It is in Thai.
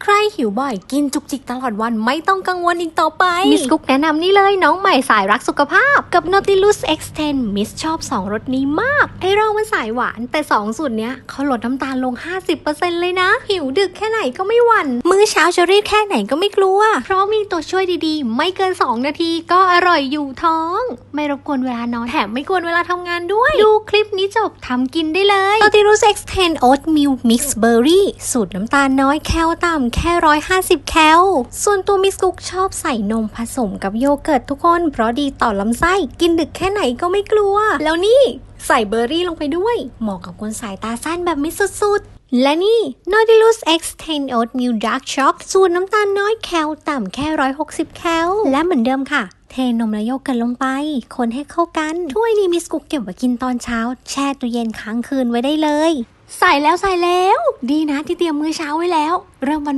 Cry ใครหิวบ่อย กินจุกจิกตลอดวันไม่ต้องกังวลอีกต่อไป มิสกุ๊กแนะนำนี่เลยน้องใหม่สายรักสุขภาพ กับ Nautilus X10 มิสชอบ 2รสนี้มาก ไอเรามันสายหวาน แต่ 2 สูตรเนี้ยเขาลดน้ำตาลลง 50%เลยนะ หิวดึกแค่ไหนก็ไม่หวัน่น มื้อเช้าจะรีบแค่ไหนก็ไม่กลัว เพราะมีตัวช่วยดีๆ ไม่เกิน 2 นาทีก็อร่อยอยู่ท้อง ไม่รบกวนเวลานอนแถมไม่กวนเวลาทำงานด้วย ดูคลิปนี้จบทำกินได้เลย Nautilus X10 Oatmeal Mix Berry สูตรน้ำตาลน้อยแคลต่ำแคแค่150แคล ส่วนตัวมิสกุ๊กชอบใส่นมผสมกับโยเกิร์ตทุกคน เพราะดีต่อลำไส้ กินดึกแค่ไหนก็ไม่กลัว แล้วนี่ใส่เบอร์รี่ลงไปด้วย เหมาะกับคนสายตาสั้นแบบมิดสุดและนี่ Nautilus X10 Oatmeal Dark Choc สูตรน้ำตาลน้อยแคลต่ำแค่ 160 แคล และเหมือนเดิมค่ะ เทนมและโยเกิร์ตลงไป คนให้เข้ากัน ถ้วยนี้มิสกุ๊กเก็บไว้กินตอนเช้า แช่ตู้เย็นค้างคืนไว้ได้เลย ใส่แล้วใส่แล้ว ดีนะที่เตรียมมื้อเช้าไว้แล้ว เริ่มวัน